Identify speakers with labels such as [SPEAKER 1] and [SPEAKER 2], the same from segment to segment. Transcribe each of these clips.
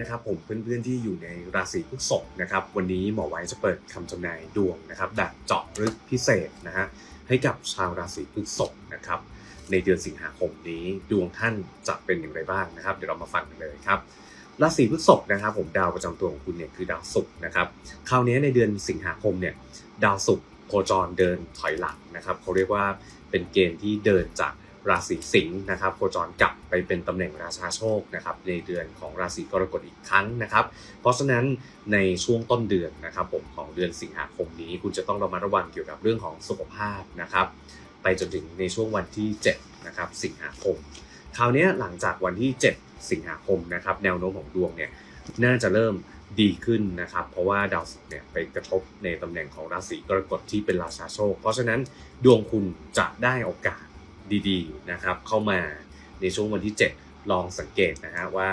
[SPEAKER 1] นะครับผมเพื่อนๆที่อยู่ในราศีพฤษภนะครับวันนี้หมอไว้จะเปิดคำทำนายดวงนะครับแบบเจาะลึกพิเศษนะฮะให้กับชาวราศีพฤษภนะครับในเดือนสิงหาคมนี้ดวงท่านจะเป็นอย่างไรบ้างนะครับ เดี๋ยวเรามาฟังกันเลยครับราศีพฤษภนะครับผมดาวประจำตัวของคุณเนี่ยคือดาวศุกร์นะครับคราวนี้ในเดือนสิงหาคมเนี่ยดาวศุกร์โคจรเดินถอยหลังนะครับเขาเรียกว่าเป็นเกณฑ์ที่เดินจาก ราศีสิงห์นะครับโคจรกลับไปเป็นตำแหน่งราชาโชคนะครับในเดือนของราศีกรกฎอีกครั้งนะครับ เพราะฉะนั้นในช่วงต้นเดือนนะครับผมของเดือนสิงหาคมนี้ คุณจะต้องระมัดระวังเกี่ยวกับเรื่องของสุขภาพนะครับไปจนถึงในช่วงวันที่7นะครับสิงหาคม คราวนี้หลังจากวันที่ 7 สิงหาคมนะครับแนวโน้มของดวงเนี่ยน่าจะเริ่มดีขึ้นนะครับ เพราะว่าดาวศุกร์เนี่ยไปกระทบในตำแหน่งของราศีกรกฎที่เป็นราชาโชค เพราะฉะนั้นดวงคุณจะได้โอกาส ดีๆนะครับเข้ามาในช่วงวันที่ 7 ลองสังเกตนะฮะว่า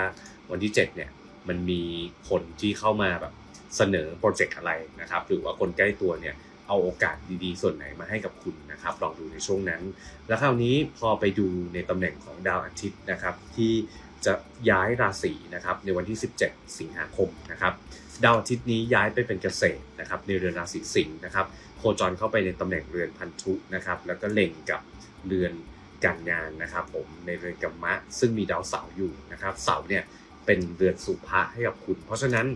[SPEAKER 1] วันที่ 7 เนี่ยมันมีคนที่เข้ามาแบบเสนอโปรเจกต์อะไรนะครับหรือว่าคนใกล้ตัวเนี่ยเอาโอกาสดีๆ ส่วนไหนมาให้กับคุณนะครับลองดูในช่วงนั้น แล้วคราวนี้พอไปดูในตำแหน่งของดาวอาทิตย์นะครับที่จะย้ายราศีนะครับในวันที่ 17 สิงหาคมนะครับ ดาวอาทิตย์นี้ย้ายไปเป็นเกษตรนะครับในเรือนราศีสิงห์นะครับโคจรเข้าไปในตำแหน่งเรือนพันธุนะครับแล้วก็เล็งกับเรือนการงานนะครับผมในเรือนกัมมะ ซึ่งมีดาวเสาร์อยู่นะครับเสาร์เนี่ยเป็นเรือนสุภะให้กับคุณ เพราะฉะนั้น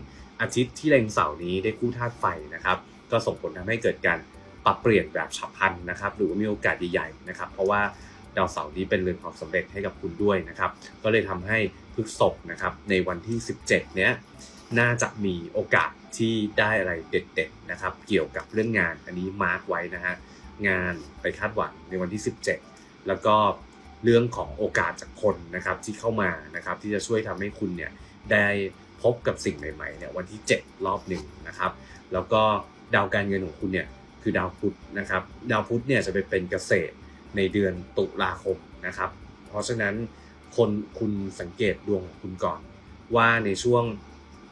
[SPEAKER 1] อาทิตย์ที่เล็งเสาร์นี้ได้คู่ธาตุไฟนะครับก็ส่งผลทำให้เกิดการปรับเปลี่ยนแบบฉับพลันนะครับหรือว่ามีโอกาสใหญ่ๆนะครับเพราะว่าดาวเสาร์นี้เป็นเรือนความสำเร็จให้กับคุณด้วยนะครับก็เลยทำให้พฤษภนะครับในวันที่ 17 เนี้ย น่าจะมีโอกาสที่ได้อะไรเด็ดๆนะครับ เกี่ยวกับเรื่องงานอันนี้มาร์กไว้นะฮะงานไปคาดหวังในวันที่ 17 แล้วก็เรื่องของโอกาสจากคนนะครับที่เข้ามานะครับที่จะช่วยทำให้คุณเนี่ยได้พบกับสิ่งใหม่ๆเนี่ยวันที่ 7 รอบหนึ่งนะครับ แล้วก็ดาวการเงินของคุณเนี่ยคือดาวพุธนะครับ ดาวพุธเนี่ยจะไปเป็นเกษตรในเดือนตุลาคมนะครับ เพราะฉะนั้นคนคุณสังเกตดวงของคุณก่อนว่าในช่วง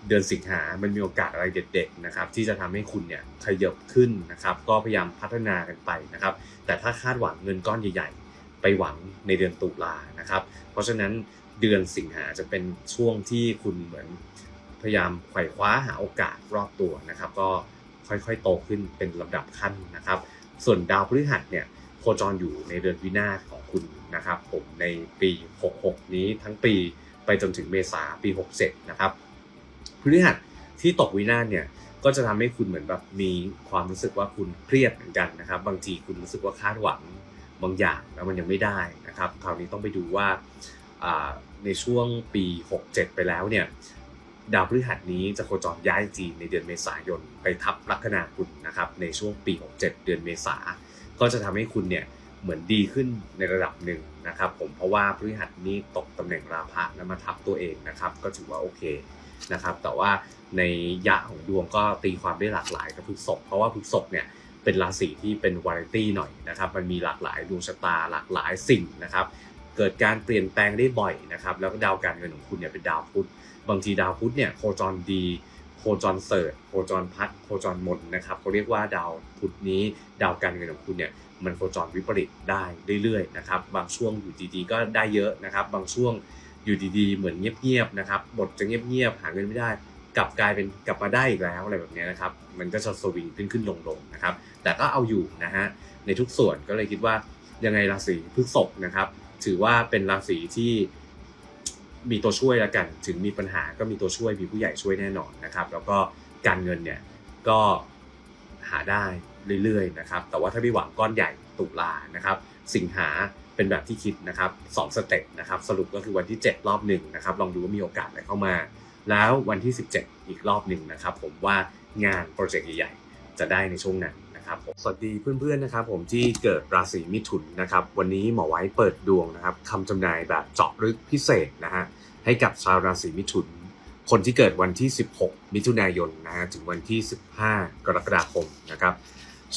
[SPEAKER 1] เดือนสิงหา มันมีโอกาสอะไรเด็ดๆนะครับที่จะทำให้คุณเนี่ยขยับขึ้นนะครับก็พยายามพัฒนากันไปนะครับแต่ถ้าคาดหวังเงินก้อนใหญ่ ๆ ไปหวังในเดือนตุลานะครับเพราะฉะนั้นเดือนสิงหาจะเป็นช่วงที่คุณเหมือนพยายามไขว่คว้าหาโอกาสรอบตัวนะครับ ก็ค่อยๆโตขึ้นเป็นลำดับขั้นนะครับ ส่วนดาวพฤหัสเนี่ยโคจรอยู่ในเดือนวินาศของคุณนะครับ ผมในปี 66 นี้ทั้งปีไปจนถึงเมษาปี 67 นะครับ พฤหัสที่ตกวินาศเนี่ยก็จะทำให้คุณเหมือนแบบมีความรู้สึกว่าคุณเครียดเหมือนกันนะครับ บางทีคุณรู้สึกว่าคาดหวังบางอย่างแล้วมันยังไม่ได้นะครับ คราวนี้ต้องไปดูว่าในช่วงปี 67 ไปแล้วเนี่ยดาวพฤหัสนี้จะโคจรย้ายจีนในเดือนเมษายนไปทับลัคนาคุณนะครับในช่วงปี 67 เดือนเมษา ก็จะทำให้คุณเนี่ยเหมือนดีขึ้นในระดับหนึ่งนะครับ ผมเพราะว่าพฤหัสนี้ตกตำแหน่งราพะแล้วมาทับตัวเองนะครับ ก็ถือว่าโอเค นะครับ แต่ว่าในยะของดวงก็ตีความได้หลากหลายกับพฤษภเพราะว่าพฤษภเนี่ยเป็นราศีที่เป็นวาไรตี้หน่อยนะครับ มันมีหลากหลายดวงชะตาหลากหลายสิ่งนะครับ เกิดการเปลี่ยนแปลงได้บ่อยนะครับ แล้วก็ดาวการเงินของคุณเนี่ยเป็นดาวพุธ บางทีดาวพุธเนี่ยโคจรดี โคจรเสิร์ชโคจรพัดโคจรมนนะครับเขาเรียกว่าดาวพุธนี้ ดาวการเงินของคุณเนี่ยมันโคจรวิปริตได้เรื่อยๆนะครับ บางช่วงอยู่ดีๆก็ได้เยอะนะครับ บางช่วง อยู่ดีๆ เหมือนเงียบๆนะครับบทจะเงียบๆหาเงินไม่ได้ กลับกลายเป็นกลับมาได้อีกแล้วอะไรแบบนี้นะครับ มันก็จะสวิงขึ้นขึ้นลงลงๆนะครับ แต่ก็เอาอยู่นะฮะในทุกส่วนก็เลยคิดว่ายังไงราศีพฤษภนะครับ ถือว่าเป็นราศีที่มีตัวช่วยแล้วกัน ถึงมีปัญหาก็มีตัวช่วยมีผู้ใหญ่ช่วยแน่นอนนะครับ แล้วก็การเงินเนี่ยก็หาได้เรื่อยๆนะครับ แต่ว่าถ้าไม่หวังก้อนใหญ่ตุลานะครับ สิงหา เป็นแบบที่คิดนะครับสองสเต็ปนะครับสรุปก็คือวันที่ 7 รอบหนึ่งนะครับลองดูว่ามีโอกาสอะไรเข้ามา แล้ววันที่ 17 อีกรอบหนึ่งนะครับผมว่างานโปรเจกต์ใหญ่ๆจะได้ในช่วงนั้นนะครับสวัสดีเพื่อนๆนะครับผมที่เกิดราศีมิถุนนะครับวันนี้หมอไว้เปิดดวงนะครับคำจำนายแบบเจาะลึกพิเศษนะฮะให้กับชาวราศีมิถุน คนที่เกิดวันที่ 16 มิถุนายนนะฮะถึงวันที่ 15 กรกฎาคมนะครับ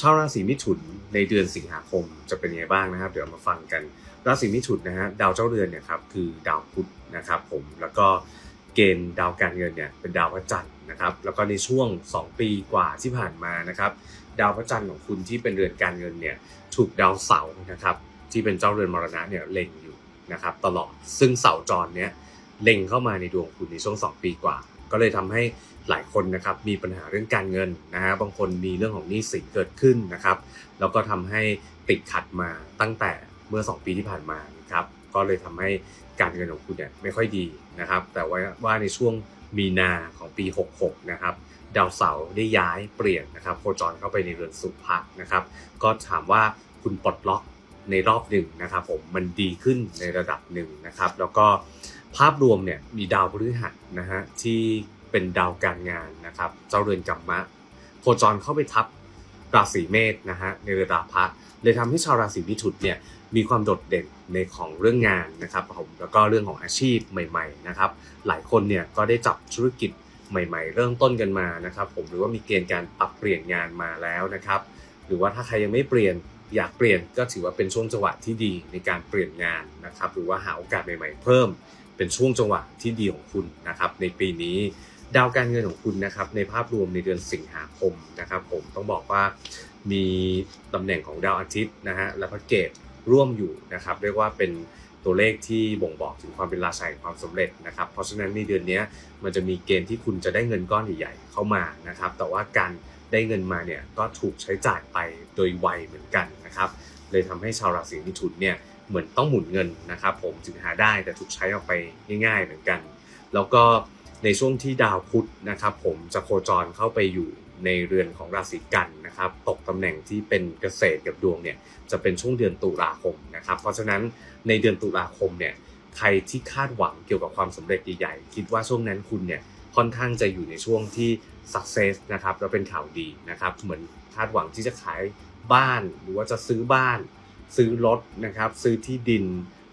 [SPEAKER 1] ชาวราศีมิถุนในเดือนสิงหาคมจะเป็นยังไงบ้างนะครับ เดี๋ยวมาฟังกัน ราศีมิถุนนะฮะดาวเจ้าเรือนเนี่ยครับคือดาวพุธนะครับผมแล้วก็เกณฑ์ดาวการเงินเนี่ยเป็นดาวพระจันทร์นะครับแล้วก็ในช่วง 2 ปีกว่าที่ผ่านมานะครับดาวพระจันทร์ของคุณที่เป็นเรือนการเงินเนี่ยถูกดาวเสาร์นะครับที่เป็นเจ้าเรือนมรณะเนี่ยเล็งอยู่นะครับตลอดซึ่งเสาร์จรเนี่ยเล็งเข้ามาในดวงคุณในช่วง 2 ปีกว่า ก็เลยทำให้ หลายคนนะครับมีปัญหาเรื่องการเงินนะฮะบางคนมีเรื่องของหนี้สินเกิดขึ้นนะครับแล้วก็ทำให้ติดขัดมาตั้งแต่เมื่อ 2 ปีที่ผ่านมานะครับก็เลยทำให้การเงินของคุณเนี่ยไม่ค่อยดีนะครับ แต่ว่าว่าในช่วงมีนาของปี 66 นะครับดาวเสาร์ได้ย้ายเปลี่ยนนะครับโคจรเข้าไปในเรือนสุภะนะครับ ก็ถามว่าคุณปลดล็อกในรอบหนึ่งนะครับผมมันดีขึ้นในระดับหนึ่งนะครับ แล้วก็ภาพรวมเนี่ยมีดาวพฤหัสนะฮะที่ เป็นดาวการงานนะครับ เจ้าเรือนกัมมะ โคจรเข้าไปทับราศีเมษนะฮะในเรือนราพะเลยทำให้ชาวราศีมิถุนเนี่ยมีความโดดเด่นในของเรื่องงานนะครับผมแล้วก็เรื่องของอาชีพใหม่ ๆนะครับ หลายคนเนี่ยก็ได้จับธุรกิจใหม่ ๆ เริ่มต้นกันมานะครับผมหรือว่ามีเกณฑ์การปรับเปลี่ยนงานมาแล้วนะครับ หรือว่าถ้าใครยังไม่เปลี่ยนอยากเปลี่ยนก็ถือว่าเป็นช่วงจังหวะที่ดีในการเปลี่ยนงานนะครับ หรือว่าหาโอกาสใหม่ ๆ เพิ่ม เป็นช่วงจังหวะที่ดีของคุณนะครับ ในปีนี้ ดาวการเงินของคุณนะครับในภาพรวมในเดือนสิงหาคมนะครับ ผมต้องบอกว่ามีตำแหน่งของดาวอาทิตย์นะฮะและพระเกตร่วมอยู่นะครับเรียกว่าเป็นตัวเลขที่บ่งบอกถึงความเป็นราชาแห่งความสำเร็จนะครับ เพราะฉะนั้นในเดือนนี้มันจะมีเกณฑ์ที่คุณจะได้เงินก้อนใหญ่ๆเข้ามานะครับ แต่ว่าการได้เงินมาเนี่ยก็ถูกใช้จ่ายไปโดยไวเหมือนกันนะครับ เลยทำให้ชาวราศีมิถุนเนี่ยเหมือนต้องหมุนเงินนะครับ ผมจึงหาได้แต่ถูกใช้ออกไปง่ายๆเหมือนกัน แล้วก็ ในช่วงที่ดาวพุธนะครับ ผมจะโคจรเข้าไปอยู่ในเรือนของราศีกันนะครับ ตกตำแหน่งที่เป็นเกษตรกับดวงเนี่ยจะเป็นช่วงเดือนตุลาคมนะครับ เพราะฉะนั้นในเดือนตุลาคมเนี่ยใครที่คาดหวังเกี่ยวกับความสำเร็จใหญ่ๆคิดว่าช่วงนั้นคุณเนี่ยค่อนข้างจะอยู่ในช่วงที่ success นะครับแล้วเป็นข่าวดีนะครับ เหมือนคาดหวังที่จะขายบ้านหรือว่าจะซื้อบ้าน ซื้อรถนะครับ ซื้อที่ดิน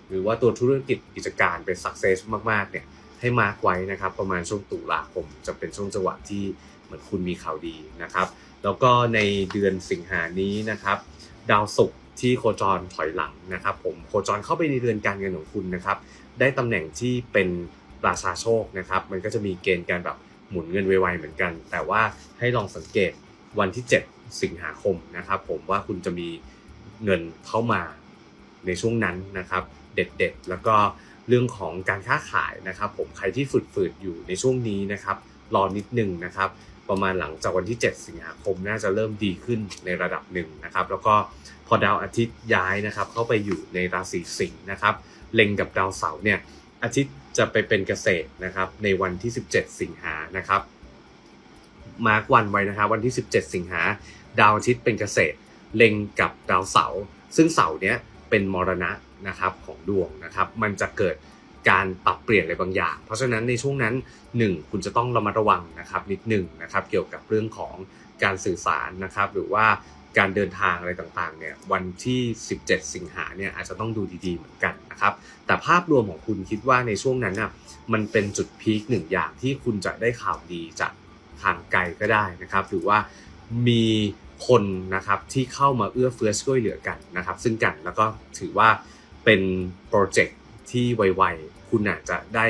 [SPEAKER 1] หรือว่าตัวธุรกิจกิจการเป็น success มากๆเนี่ย ให้มาร์กไว้นะครับ ประมาณช่วงตุลาคมจะเป็นช่วงจังหวะที่เหมือนคุณมีข่าวดีนะครับ แล้วก็ในเดือนสิงหานี้นะครับ ดาวศุกร์ที่โคจรถอยหลังนะครับ ผมโคจรเข้าไปในเรือนการเงินของคุณนะครับ ได้ตำแหน่งที่เป็นราชาโชคนะครับ มันก็จะมีเกณฑ์การแบบหมุนเงินไวๆเหมือนกัน แต่ว่าให้ลองสังเกตวันที่ 7 สิงหาคมนะครับ ผมว่าคุณจะมีเงินเข้ามาในช่วงนั้นนะครับ เด็ดๆ แล้วก็ เรื่องของการค้าขายนะครับ ผมใครที่ฝืดๆอยู่ในช่วงนี้นะครับรอนิดนึงนะครับ ประมาณหลังจากวันที่ 7 สิงหาคมน่าจะเริ่มดีขึ้นในระดับหนึ่งนะครับ แล้วก็พอดาวอาทิตย์ย้ายนะครับ เข้าไปอยู่ในราศีสิงห์นะครับเล็งกับดาวเสาร์เนี่ยอาทิตย์จะไปเป็นเกษตรนะครับ ในวันที่ 17 สิงหานะครับมาร์กวันไว้นะครับวันที่ 17 สิงหาดาวอาทิตย์เป็นเกษตรเล็งกับดาวเสาร์ซึ่งเสาร์เนี้ย เป็นมรณะนะครับของดวงนะครับ มันจะเกิดการปรับเปลี่ยนอะไรบางอย่าง เพราะฉะนั้นในช่วงนั้น 1 คุณจะต้องระมัดระวังนะครับนิดหนึ่งนะครับเกี่ยวกับเรื่องของการสื่อสารนะครับ หรือว่าการเดินทางอะไรต่างๆเนี่ยวันที่ 17 สิงหาเนี่ยอาจจะต้องดูดีๆเหมือนกันนะครับแต่ภาพรวมของคุณคิดว่าในช่วงนั้นน่ะมันเป็นจุดพีคหนึ่งอย่างที่คุณจะได้ข่าวดีจากทางไกลก็ได้นะครับ หรือว่ามี คนนะครับที่เข้ามาเอื้อเฟื้อช่วยเหลือกันนะครับ ซึ่งกันแล้วก็ถือว่าเป็นโปรเจกต์ที่ไวๆคุณอาจจะได้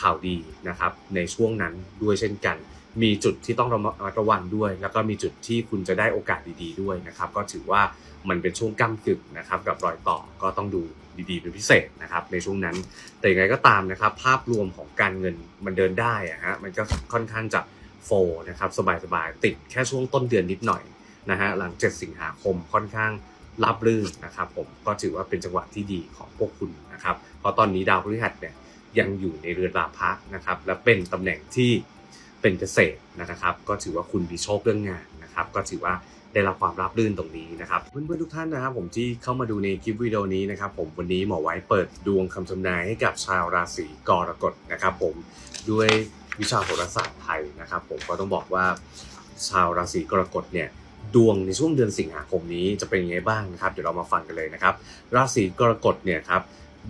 [SPEAKER 1] ข่าวดีนะครับในช่วงนั้นด้วยเช่นกัน มีจุดที่ต้องระมัดระวังด้วย แล้วก็มีจุดที่คุณจะได้โอกาสดีๆด้วยนะครับ ก็ถือว่ามันเป็นช่วงก้ากึ่งนะครับกับรอยต่อก็ต้องดูดีๆเป็นพิเศษนะครับในช่วงนั้น แต่อย่างไรก็ตามนะครับ ภาพรวมของการเงินมันเดินได้อะฮะมันก็ค่อนข้างจะโฟนะครับสบายๆติดแค่ช่วงต้นเดือนนิดหน่อย นะฮะหลัง 7 สิงหาคมค่อนข้างรับรื่นนะครับผมก็ถือว่าเป็นจังหวะที่ดีของพวกคุณนะครับเพราะตอนนี้ดาวพฤหัสเนี่ยยังอยู่ในเรือนราพะนะครับและเป็นตำแหน่งที่เป็นเกษตรนะครับ ก็ถือว่าคุณมีโชคเรื่องงานนะครับ ก็ถือว่าได้รับความรับรื่นตรงนี้นะครับเพื่อนๆทุกท่านนะครับ ผมที่เข้ามาดูในคลิปวิดีโอนี้นะครับ ผมวันนี้หมอไว้เปิดดวงคำทำนายให้กับชาวราศีกรกฎนะครับ ผมด้วยวิชาโหราศาสตร์ไทยนะครับ ผมก็ต้องบอกว่าชาวราศีกรกฎเนี่ย ดวงในช่วงเดือนสิงหาคมนี้จะเป็นยังไงบ้างนะครับ เดี๋ยวเรามาฟังกันเลยนะครับ ราศีกรกฎเนี่ยครับ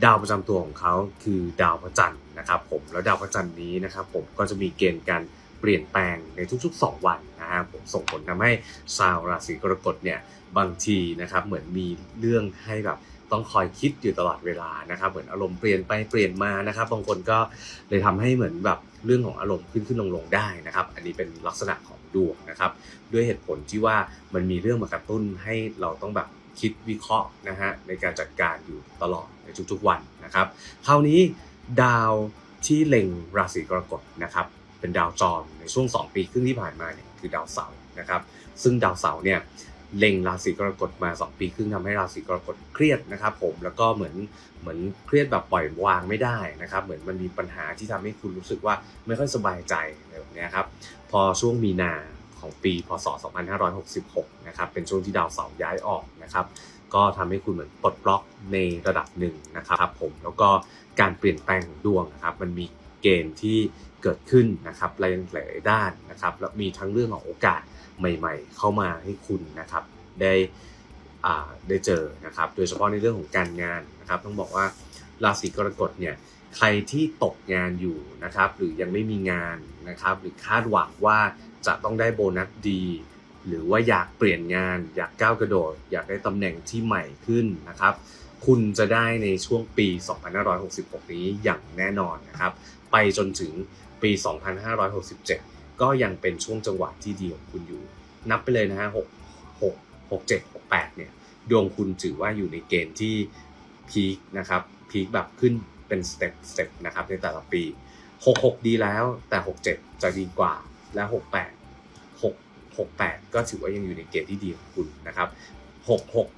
[SPEAKER 1] ดาวประจำตัวของเขาคือดาวพระจันทร์นะครับ ผมแล้วดาวพระจันทร์นี้นะครับ ผมก็จะมีเกณฑ์การเปลี่ยนแปลงในทุก ๆ 2 วันนะครับผมส่งผลทำให้ชาวราศีกรกฎเนี่ยบางทีนะครับเหมือนมีเรื่องให้แบบ ต้องคอยคิดอยู่ตลอดเวลานะครับ เหมือนอารมณ์เปลี่ยนไปเปลี่ยนมานะครับ บางคนก็เลยทำให้เหมือนแบบเรื่องของอารมณ์ขึ้นขึ้นลงลงได้นะครับ อันนี้เป็นลักษณะของดวงนะครับ ด้วยเหตุผลที่ว่ามันมีเรื่องมากระตุ้นให้เราต้องแบบคิดวิเคราะห์นะฮะในการจัดการอยู่ตลอดในทุกๆวันนะครับ คราวนี้ดาวที่เล็งราศีกรกฎนะครับ เป็นดาวจรในช่วง 2 ปีครึ่งที่ผ่านมาเนี่ยคือดาวเสาร์นะครับ ซึ่งดาวเสาร์เนี่ย เล็งราศีกรกฎมา 2 ปีครึ่งทำให้ราศีกรกฎเครียดนะครับผมแล้วก็เหมือนเหมือนเครียดแบบปล่อยวางไม่ได้นะครับเหมือนมันมีปัญหาที่ทำให้คุณรู้สึกว่าไม่ค่อยสบายใจอะไรแบบนี้ครับพอช่วงมีนาของปีพศ 2566 นะครับ เป็นช่วงที่ดาวเสาร์ย้ายออกนะครับ ก็ทำให้คุณเหมือนปลดล็อกในระดับหนึ่งนะครับผม แล้วก็การเปลี่ยนแปลงของดวงนะครับ มันมีเกณฑ์ที่เกิดขึ้นนะครับหลายๆด้านนะครับ แล้วมีทั้งเรื่องของโอกาส ใหม่ๆ เข้ามาให้คุณนะครับได้ได้เจอนะครับ โดยเฉพาะในเรื่องของการงานนะครับ ต้องบอกว่าราศีกรกฎเนี่ยใครที่ตกงานอยู่นะครับ หรือยังไม่มีงานนะครับ หรือคาดหวังว่าจะต้องได้โบนัสดี หรือว่าอยากเปลี่ยนงาน อยากก้าวกระโดด อยากได้ตำแหน่งที่ใหม่ขึ้นนะครับ คุณจะได้ในช่วงปี 2566 นี้อย่างแน่นอนนะครับ ไปจนถึงปี 2567 ก็ยังเป็นช่วงจังหวะที่ดีของคุณอยู่ นับไปเลยนะฮะ6 6 6 7 6 8เนี่ยดวงคุณถือว่าอยู่ในเกณฑ์ที่พีคนะครับพีคแบบขึ้นเป็นสเต็ปสเต็ปนะครับในแต่ละปี 66 ดีแล้วแต่ 67 จะดีกว่าและ 68 6 68 ก็ถือว่ายังอยู่ในเกณฑ์ที่ดีของคุณนะครับ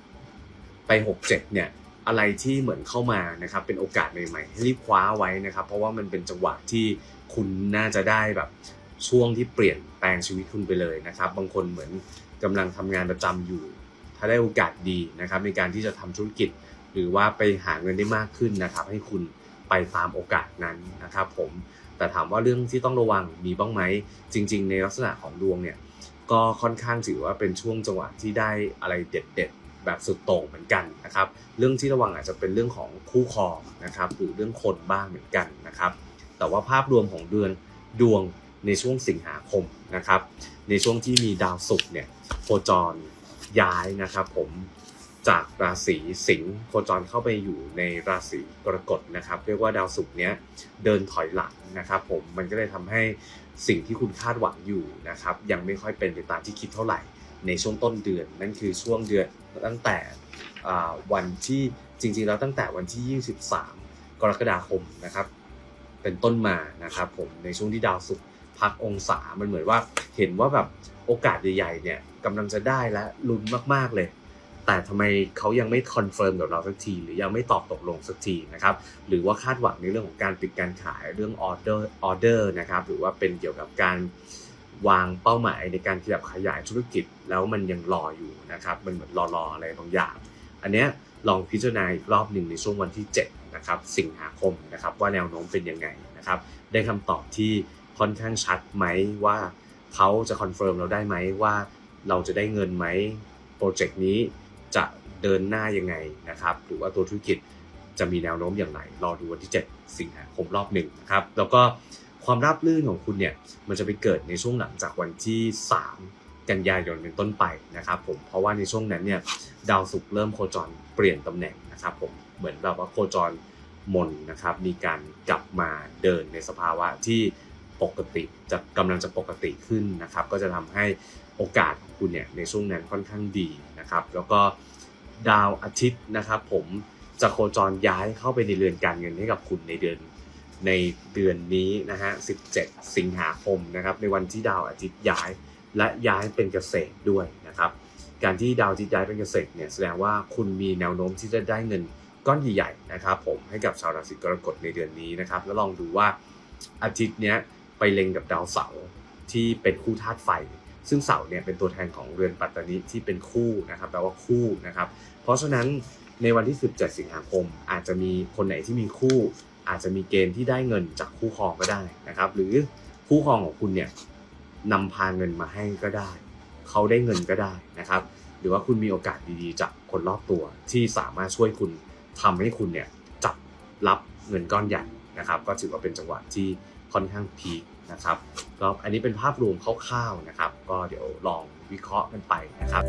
[SPEAKER 1] 66 ไป 67 เนี่ยอะไรที่เหมือนเข้ามานะครับเป็นโอกาสใหม่ๆให้รีบคว้าไว้นะครับ เพราะว่ามันเป็นจังหวะที่คุณน่าจะได้แบบ ช่วงที่เปลี่ยนแปลงชีวิตคุณไปเลยนะครับ บางคนเหมือนกำลังทำงานประจำอยู่ ถ้าได้โอกาสดีนะครับ ในการที่จะทำธุรกิจ หรือว่าไปหาเงินได้มากขึ้นนะครับ ให้คุณไปตามโอกาสนั้นนะครับผมแต่ถามว่าเรื่องที่ต้องระวังมีบ้างไหมจริง ๆ ในลักษณะของดวงเนี่ยก็ค่อนข้างถือว่าเป็นช่วงจังหวะที่ได้อะไรเด็ดๆ แบบสุดโต่งเหมือนกันนะครับ เรื่องที่ระวังอาจจะเป็นเรื่องของคู่ครองนะครับหรือเรื่องคนบ้างเหมือนกันนะครับ แต่ว่าภาพรวมของเดือนดวง ในช่วงสิงหาคมนะครับ ในช่วงที่มีดาวศุกร์เนี่ยโคจรย้ายนะครับผมจากราศีสิงห์โคจรเข้าไปอยู่ในราศีกรกฎนะครับ เรียกว่าดาวศุกร์เนี้ยเดินถอยหลังนะครับ ผมมันก็เลยทำให้สิ่งที่คุณคาดหวังอยู่นะครับ ยังไม่ค่อยเป็นไปตามที่คิดเท่าไหร่ในช่วงต้นเดือน นั่นคือช่วงเดือนตั้งแต่วันที่จริงๆแล้วตั้งแต่วันที่ 23 กรกฎาคมนะครับ เป็นต้นมานะครับ ผมในช่วงที่ดาวศุกร์ พักองศา มันเหมือนว่าเห็นว่าแบบโอกาสใหญ่ๆเนี่ยกำลังจะได้และลุ้นมากๆเลย แต่ทำไมเขายังไม่คอนเฟิร์มกับเราสักที หรือยังไม่ตอบตกลงสักทีนะครับหรือว่าคาดหวังในเรื่องของการปิดการขายเรื่องออเดอร์ออเดอร์นะครับหรือว่าเป็นเกี่ยวกับการวางเป้าหมายในการที่แบบขยายธุรกิจแล้วมันยังรออยู่นะครับมันเหมือนรอๆอะไรบางอย่าง อันเนี้ยลองพิจารณาอีกรอบหนึ่งในช่วงวันที่7นะครับสิงหาคมนะครับว่าแนวโน้มเป็นยังไงนะครับได้คำตอบที่ ค่อนข้างชัดไหมว่าเขาจะคอนเฟิร์มเราได้ไหมว่าเราจะได้เงินไหมโปรเจกต์นี้จะเดินหน้ายังไงนะครับ หรือว่าตัวธุรกิจจะมีแนวโน้มอย่างไร รอดูวันที่ 7 สิงหาคมรอบหนึ่งนะครับ แล้วก็ความราบรื่นของคุณเนี่ย มันจะไปเกิดในช่วงหลังจากวันที่ 3 กันยายนเป็นต้นไปนะครับผม เพราะว่าในช่วงนั้นเนี่ย ดาวศุกร์เริ่มโคจรเปลี่ยนตำแหน่งนะครับผม เหมือนแบบว่าโคจรมนนะครับ มีการกลับมาเดินในสภาวะที่ ปกติจะกำลังจะปกติขึ้นนะครับ ก็จะทำให้โอกาสของคุณเนี่ยในช่วงนั้นค่อนข้างดีนะครับ แล้วก็ดาวอาทิตย์นะครับ ผมจะโคจรย้ายเข้าไปในเรือนการเงินให้กับคุณในเดือนในเดือนนี้นะฮะ 17 สิงหาคมนะครับ ในวันที่ดาวอาทิตย์ย้ายและย้ายเป็นเกษตรด้วยนะครับ การที่ดาวอาทิตย์ย้ายเป็นเกษตรเนี่ยแสดงว่าคุณมีแนวโน้มที่จะได้เงินก้อนใหญ่ๆนะครับ ผมให้กับชาวราศีกรกฎในเดือนนี้นะครับ แล้วลองดูว่าอาทิตย์เนี้ย ไปเล็งกับดาวเสาร์ที่เป็นคู่ธาตุไฟ ซึ่งเสาร์เนี่ยเป็นตัวแทนของเรือนปัตตานีที่เป็นคู่นะครับแปลว่าคู่นะครับ เพราะฉะนั้นในวันที่ 17 สิงหาคม อาจจะมีคนไหนที่มีคู่ อาจจะมีเกณฑ์ที่ได้เงินจากคู่ครองก็ได้นะครับ หรือคู่ครองของคุณเนี่ยนำพาเงินมาให้ก็ได้ เขาได้เงินก็ได้นะครับ หรือว่าคุณมีโอกาสดีๆ จากคนรอบตัวที่สามารถช่วยคุณทำให้คุณเนี่ยจับรับเงินก้อนใหญ่นะครับ ก็ถือว่าเป็นจังหวะที่ ค่อนข้างพีคนะครับก็อันนี้เป็นภาพรวมคร่าวๆนะครับ ก็เดี๋ยวลองวิเคราะห์กันไปนะครับ